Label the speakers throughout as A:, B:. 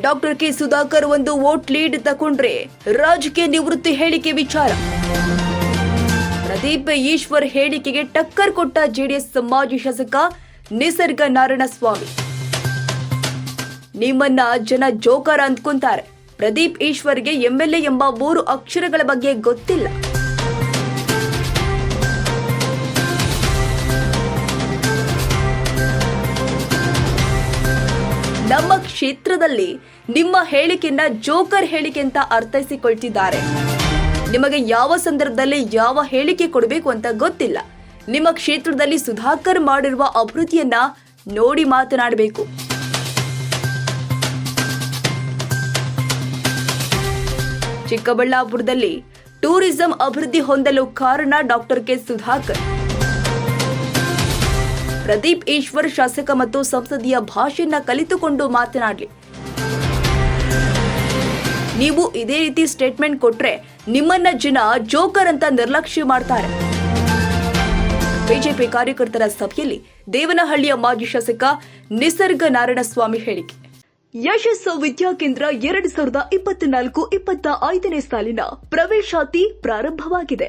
A: Doctor K Sudhakar ಒಂದು vote lead ತಕೊಂಡ್ರೆ ರಾಜಕೀಯ ನಿವೃತ್ತಿ ಹೇಳಿಕೆ ವಿಚಾರ. ಪ್ರದೀಪ್ ಈಶ್ವರ್ ಹೇಳಿಕೆಗೆ ಟಕ್ಕರ್ ಕೊಟ್ಟ ಜೆಡಿಎಸ್ ಮಾಜಿ ಶಾಸಕ ನಿಸರ್ಗ ನಾರಾಯಣಸ್ವಾಮಿ. ನಿಮ್ಮನ್ನ ಜನ ಜೋಕರ್ ಅಂದ್ಕೊಂತಾರೆ. ಪ್ರದೀಪ್ ಈಶ್ವರ್ಗೆ ಎಂಎಲ್ಎ ಎಂಬ ಮೂರು ಅಕ್ಷರಗಳ ಬಗ್ಗೆ ಗೊತ್ತಿಲ್ಲ. ಕ್ಷೇತ್ರದಲ್ಲಿ ನಿಮ್ಮ ಹೇಳಿಕೆಯನ್ನ ಜೋಕರ್ ಹೇಳಿಕೆ ಅಂತ ಅರ್ಥೈಸಿಕೊಳ್ತಿದ್ದಾರೆ. ನಿಮಗೆ ಯಾವ ಸಂದರ್ಭದಲ್ಲಿ ಯಾವ ಹೇಳಿಕೆ ಕೊಡಬೇಕು ಅಂತ ಗೊತ್ತಿಲ್ಲ. ನಿಮ್ಮ ಕ್ಷೇತ್ರದಲ್ಲಿ ಸುಧಾಕರ್ ಮಾಡಿರುವ ಅಭಿವೃದ್ಧಿಯನ್ನ ನೋಡಿ ಮಾತನಾಡಬೇಕು. ಚಿಕ್ಕಬಳ್ಳಾಪುರದಲ್ಲಿ ಟೂರಿಸಂ ಅಭಿವೃದ್ಧಿ ಹೊಂದಲು ಕಾರಣ ಡಾಕ್ಟರ್ ಕೆ ಸುಧಾಕರ್. ಪ್ರದೀಪ್ ಈಶ್ವರ್ ಶಾಸಕ ಮತ್ತು ಸಂಸದೀಯ ಭಾಷೆಯನ್ನ ಕಲಿತುಕೊಂಡು ಮಾತನಾಡಲಿ. ನೀವು ಇದೇ ರೀತಿ ಸ್ಟೇಟ್ಮೆಂಟ್ ಕೊಟ್ರೆ ನಿಮ್ಮನ್ನ ಜನ ಜೋಕರ್ ಅಂತ ನಿರ್ಲಕ್ಷ್ಯ ಮಾಡ್ತಾರೆ. ಬಿಜೆಪಿ ಕಾರ್ಯಕರ್ತರ ಸಭೆಯಲ್ಲಿ ದೇವನಹಳ್ಳಿಯ ಮಾಜಿ ಶಾಸಕ ನಿಸರ್ಗ ನಾರಾಯಣಸ್ವಾಮಿ ಹೇಳಿಕೆ. ಯಶಸ್ಸು ವಿದ್ಯಾಕೇಂದ್ರ ಎರಡು ಸಾವಿರದ ಇಪ್ಪತ್ನಾಲ್ಕು ಇಪ್ಪತ್ತ ಐದನೇ ಸಾಲಿನ ಪ್ರವೇಶಾತಿ ಪ್ರಾರಂಭವಾಗಿದೆ.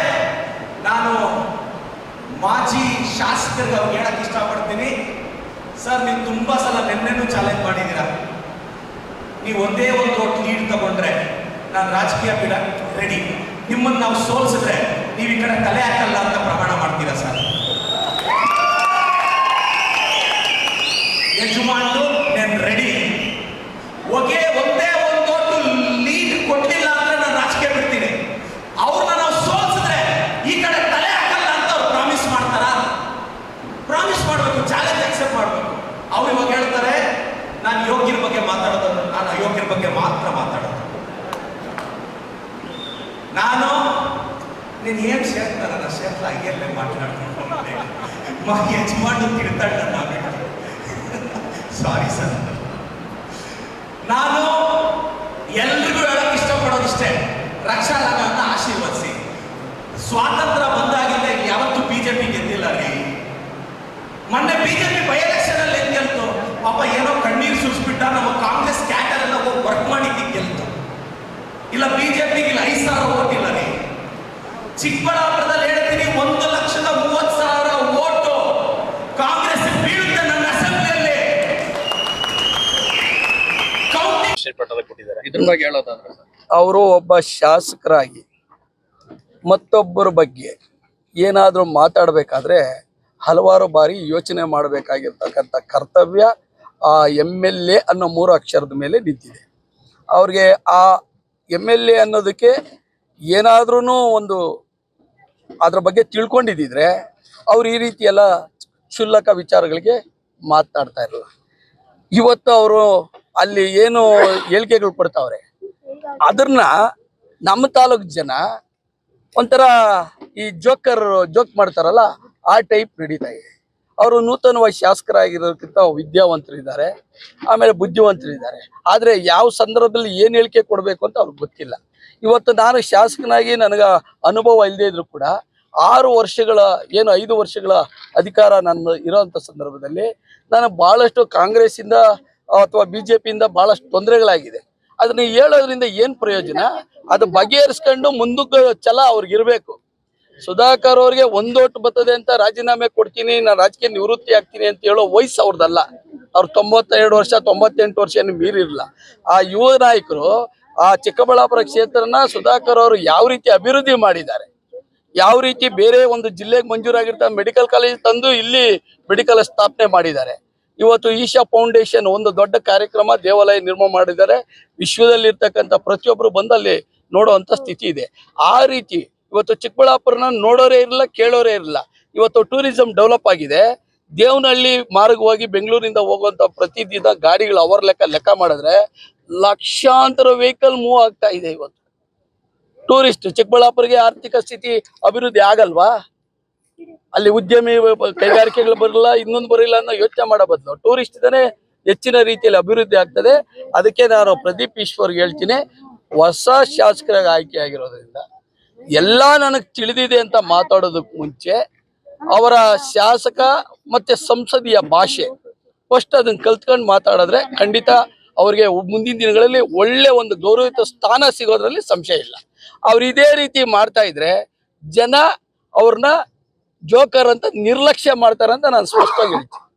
B: ಮಾಜಿ ಶಾಸಕರಿಗೆ ಅವ್ರಿಗೆ ಹೇಳಕ್ ಇಷ್ಟಪಡ್ತೀನಿ. ಸರ್, ನೀವು ತುಂಬಾ ಸಲ ನಿನ್ನೆನೂ ಚಾಲೆಂಜ್ ಮಾಡಿದ್ದೀರಾ? ನೀವು ಒಂದೇ ಒಂದು ಓಟ್ ಲೀಡ್ ತಗೊಂಡ್ರೆ ನಾನು ರಾಜಕೀಯ ಬಿಡ ರೆಡಿ ನಿಮ್ಮನ್ನು ನಾವು ಸೋಲಿಸಿದ್ರೆ ನೀವು ಈ ಕಡೆ ತಲೆ ಹಾಕಲ್ಲ ಅಂತ ಪ್ರಮಾಣ ಮಾಡ್ತೀರಾ ಸರ್ ಯಜಮಾನರು ನಾನು ರೆಡಿ ಒಗೆ ಒಂದೇ ಒಂದು ಓಟು ಲೀಡ್ ಕೊಡ್ಲಿಲ್ಲ ಅಂದ್ರೆ ನಾನು ರಾಜಕೀಯ ಬಿಡ್ತೀನಿ ಅವ್ರನ್ನ ನಾವು ಸೋಲ್ಸಿದ್ರೆ ಈ ಕಡೆ ತಲೆ ಹಾಕಲ್ಲ ಅಂತ ಅವ್ರು ಪ್ರಾಮಿಸ್ ಮಾಡ್ತಾರ ಪ್ರಾಮಿಸ್ ಮಾಡಬೇಕು ಚಾಲೆಂಜ್ ಅಕ್ಸೆಪ್ಟ್ ಮಾಡಬೇಕು ಅವ್ರು ಇವಾಗ ಹೇಳ್ತಾರೆ ನಾನು ಯೋಗ್ಯರ ಬಗ್ಗೆ ಮಾತಾಡೋದು ನಾನು ಅಯೋಗ್ಯರ ಬಗ್ಗೆ ಮಾತ್ರ ಮಾತಾಡೋದು ನಾನು ನೀನು ಏನು ಸೇರ್ತಾರ ನಾನು ಸೇರ್ಲ, ಹಂಗೆಲ್ಲೇ ಮಾತಾಡ್ತೀನಿ ಮಾ ಯಜಮಾನ ತಿಳ್ತಾಳೆ ನನ್ನ ಸಾರಿ ಸರ್ ನಾನು ಎಲ್ರಿಗೂ ಹೇಳಕ್ ಇಷ್ಟಪಡೋದಿಷ್ಟೇ ರಕ್ಷಾರಾಮನ್ನ ಆಶೀರ್ವದಿಸಿ. ಸ್ವಾತಂತ್ರ್ಯ ಬಂದಾಗಿಂದ ಯಾವತ್ತೂ ಬಿಜೆಪಿ ಗೆದ್ದಿಲ್ಲ ರೀ ಮೊನ್ನೆ ಬಿಜೆಪಿ ಬೈ ಎಲೆಕ್ಷನ್ ಅಲ್ಲಿ ಏನ್ ಗೆಲ್ತು ಪಾಪ ಏನೋ ಕಣ್ಣೀರು ಸುರಿಸ್ಬಿಟ್ಟ ನಮ್ಮ ಕಾಂಗ್ರೆಸ್ ಕ್ಯಾಟರ್ ಎಲ್ಲ ಹೋಗಿ ವರ್ಕ್ ಮಾಡಿದ್ದು ಗೆಲ್ತು ಇಲ್ಲ ಬಿಜೆಪಿಗೆ ಇಲ್ಲ ಐದು ಸಾವಿರ ಓಟ್ ಇಲ್ಲ ರೀ ಚಿಕ್ಕಬಳ್ಳಾಪುರದಲ್ಲಿ ಹೇಳ್ತೀನಿ ಒಂದು ಲಕ್ಷದ ಮೂವತ್ತು ಸಾವಿರ ಓಟು ಕಾಂಗ್ರೆಸ್ ಬೀಳುತ್ತೆ ನನ್ನ ಅಸೆಂಬ್ಲಿಯಲ್ಲಿ. ಕೌಂಟಿಂಗ್
C: ಶ್ರೀಪಟ್ಟದ ಕೊಟ್ಟಿದ್ದಾರೆ. ಇದ್ರ ಬಗ್ಗೆ ಹೇಳೋದಾದ್ರೆ
D: ಅವರು ಒಬ್ಬ ಶಾಸಕರಾಗಿ ಮತ್ತೊಬ್ಬರ ಬಗ್ಗೆ ಏನಾದರೂ ಮಾತಾಡಬೇಕಾದ್ರೆ ಹಲವಾರು ಬಾರಿ ಯೋಚನೆ ಮಾಡಬೇಕಾಗಿರ್ತಕ್ಕಂಥ ಕರ್ತವ್ಯ ಆ ಎಂ ಎಲ್ ಎ ಅನ್ನೋ ಮೂರು ಅಕ್ಷರದ ಮೇಲೆ ನಿಂತಿದೆ. ಅವ್ರಿಗೆ ಆ ಎಂ ಎಲ್ ಎ ಅನ್ನೋದಕ್ಕೆ ಏನಾದ್ರೂ ಒಂದು ಅದ್ರ ಬಗ್ಗೆ ತಿಳ್ಕೊಂಡಿದ್ದಿದ್ರೆ ಅವ್ರು ಈ ರೀತಿ ಎಲ್ಲ ಕ್ಷುಲ್ಲಕ ವಿಚಾರಗಳಿಗೆ ಮಾತಾಡ್ತಾ ಇರಲ್ಲ ಇವತ್ತು ಅವರು ಅಲ್ಲಿ ಏನು ಹೇಳಿಕೆಗಳು ಕೊಡ್ತಾವ್ರೆ ಅದನ್ನ ನಮ್ಮ ತಾಲೂಕು ಜನ ಒಂಥರ ಈ ಜೋಕರ್, ಜೋಕ್ ಮಾಡ್ತಾರಲ್ಲ, ಆ ಟೈಪ್ ನಡೀತಾ ಇದೆ. ಅವರು ನೂತನವಾಗಿ ಶಾಸಕರಾಗಿರೋದಕ್ಕಿಂತ ವಿದ್ಯಾವಂತರಿದ್ದಾರೆ, ಆಮೇಲೆ ಬುದ್ಧಿವಂತರಿದ್ದಾರೆ. ಆದರೆ ಯಾವ ಸಂದರ್ಭದಲ್ಲಿ ಏನು ಹೇಳಿಕೆ ಕೊಡಬೇಕು ಅಂತ ಅವ್ರಿಗೆ ಗೊತ್ತಿಲ್ಲ. ಇವತ್ತು ನಾನು ಶಾಸಕನಾಗಿ ನನಗೆ ಅನುಭವ ಇಲ್ಲದೆ ಇದ್ರು ಕೂಡ ಆರು ವರ್ಷಗಳ, ಏನು ಐದು ವರ್ಷಗಳ ಅಧಿಕಾರ ನನ್ನ ಇರೋಂಥ ಸಂದರ್ಭದಲ್ಲಿ ನಾನು ಭಾಳಷ್ಟು ಕಾಂಗ್ರೆಸ್ಸಿಂದ ಅಥವಾ ಬಿ ಜೆ ಪಿಯಿಂದ ಭಾಳಷ್ಟು ತೊಂದರೆಗಳಾಗಿದೆ ಅದನ್ನ ಹೇಳೋದ್ರಿಂದ ಏನು ಪ್ರಯೋಜನ? ಅದು ಬಗೆಹರಿಸ್ಕೊಂಡು ಮುಂದಕ್ಕೆ ಛಲ ಅವ್ರಿಗೆ ಇರಬೇಕು. ಸುಧಾಕರ್ ಅವ್ರಿಗೆ ಒಂದೋಟು ಬರ್ತದೆ ಅಂತ ರಾಜೀನಾಮೆ ಕೊಡ್ತೀನಿ, ನಾನು ರಾಜಕೀಯ ನಿವೃತ್ತಿ ಆಗ್ತೀನಿ ಅಂತ ಹೇಳೋ ವಯಸ್ಸು ಅವ್ರದ್ದಲ್ಲ ಅವ್ರು ತೊಂಬತ್ತೆರಡು ವರ್ಷ, ತೊಂಬತ್ತೆಂಟು ವರ್ಷ ಏನು ಮೀರಿರಲ್ಲ ಆ ಯುವ ನಾಯಕರು ಆ ಚಿಕ್ಕಬಳ್ಳಾಪುರ ಕ್ಷೇತ್ರನ ಸುಧಾಕರ್ ಅವರು ಯಾವ ರೀತಿ ಅಭಿವೃದ್ಧಿ ಮಾಡಿದ್ದಾರೆ, ಯಾವ ರೀತಿ ಬೇರೆ ಒಂದು ಜಿಲ್ಲೆಗೆ ಮಂಜೂರಾಗಿರ್ತ ಮೆಡಿಕಲ್ ಕಾಲೇಜ್ ತಂದು ಇಲ್ಲಿ ಮೆಡಿಕಲ್ ಸ್ಥಾಪನೆ ಮಾಡಿದ್ದಾರೆ. ಇವತ್ತು ಈಶಾ ಫೌಂಡೇಶನ್ ಒಂದು ದೊಡ್ಡ ಕಾರ್ಯಕ್ರಮ ದೇವಾಲಯ ನಿರ್ಮಾಣ ಮಾಡಿದ್ದಾರೆ. ವಿಶ್ವದಲ್ಲಿ ಇರ್ತಕ್ಕಂಥ ಪ್ರತಿಯೊಬ್ಬರು ಬಂದಲ್ಲಿ ನೋಡುವಂತ ಸ್ಥಿತಿ ಇದೆ. ಆ ರೀತಿ ಇವತ್ತು ಚಿಕ್ಕಬಳ್ಳಾಪುರನ ನೋಡೋರೇ ಇರಲಿಲ್ಲ ಕೇಳೋರೇ ಇರಲಿಲ್ಲ ಇವತ್ತು ಟೂರಿಸಂ ಡೆವಲಪ್ ಆಗಿದೆ. ದೇವನಹಳ್ಳಿ ಮಾರ್ಗವಾಗಿ ಬೆಂಗಳೂರಿಂದ ಹೋಗುವಂತ ಪ್ರತಿದಿನ ಗಾಡಿಗಳು ಅವರ ಲೆಕ್ಕ ಲೆಕ್ಕ ಮಾಡಿದ್ರೆ ಲಕ್ಷಾಂತರ ವೆಹಿಕಲ್ ಮೂವ್ ಆಗ್ತಾ ಇದೆ ಇವತ್ತು. ಟೂರಿಸ್ಟ್ ಚಿಕ್ಕಬಳ್ಳಾಪುರಗೆ ಆರ್ಥಿಕ ಸ್ಥಿತಿ ಅಭಿವೃದ್ಧಿ ಆಗಲ್ವಾ? ಅಲ್ಲಿ ಉದ್ಯಮಿ ಕೈಗಾರಿಕೆಗಳು ಬರಲ್ಲ, ಇನ್ನೊಂದು ಬರಲ್ಲ ಅನ್ನೋ ಯೋಚನೆ ಮಾಡೋ ಬದಲು. ಟೂರಿಸ್ಟ್ ಇದಾನೆ ಹೆಚ್ಚಿನ ರೀತಿಯಲ್ಲಿ ಅಭಿವೃದ್ಧಿ ಆಗ್ತದೆ. ಅದಕ್ಕೆ ನಾನು ಪ್ರದೀಪ್ ಈಶ್ವರ್ಗೆ ಹೇಳ್ತೀನಿ, ಹೊಸ ಶಾಸಕರಾಗಿ ಆಯ್ಕೆ ಆಗಿರೋದ್ರಿಂದ ಎಲ್ಲ ನನಗೆ ತಿಳಿದಿದೆ ಅಂತ ಮಾತಾಡೋದಕ್ಕೆ ಮುಂಚೆ ಅವರ ಶಾಸಕ ಮತ್ತೆ ಸಂಸದೀಯ ಭಾಷೆ ಫಸ್ಟ್ ಅದನ್ನ ಕಲ್ತ್ಕೊಂಡು ಮಾತಾಡಿದ್ರೆ ಖಂಡಿತ ಅವ್ರಿಗೆ ಮುಂದಿನ ದಿನಗಳಲ್ಲಿ ಒಳ್ಳೆ ಒಂದು ಗೌರವಿತ ಸ್ಥಾನ ಸಿಗೋದ್ರಲ್ಲಿ ಸಂಶಯ ಇಲ್ಲ. ಅವ್ರು ಇದೇ ರೀತಿ ಮಾಡ್ತಾ ಇದ್ರೆ ಜನ ಅವ್ರನ್ನ ಜೋಕರ್ ಅಂತ ನಿರ್ಲಕ್ಷ್ಯ ಮಾಡ್ತಾರಂತ ನಾನು ಸ್ಪಷ್ಟವಾಗಿ ಹೇಳ್ತೀನಿ.